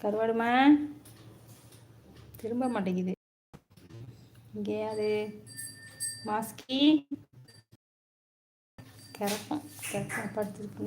கருவாடுமா? திரும்ப மாட்டேங்குது. இங்கே அது மாஸ்கி. கிறப்பம் கிறப்பம் படுத்துருக்கு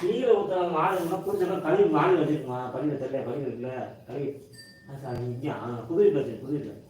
கீழே ஊத்துற மாடு இருந்தா கழுவி மாடு வச்சிருக்குமா? பள்ளியில தெரியல பள்ளியில இருக்குல்ல கழுவி. புது வீட்டில் வச்சு புது வீட்டில்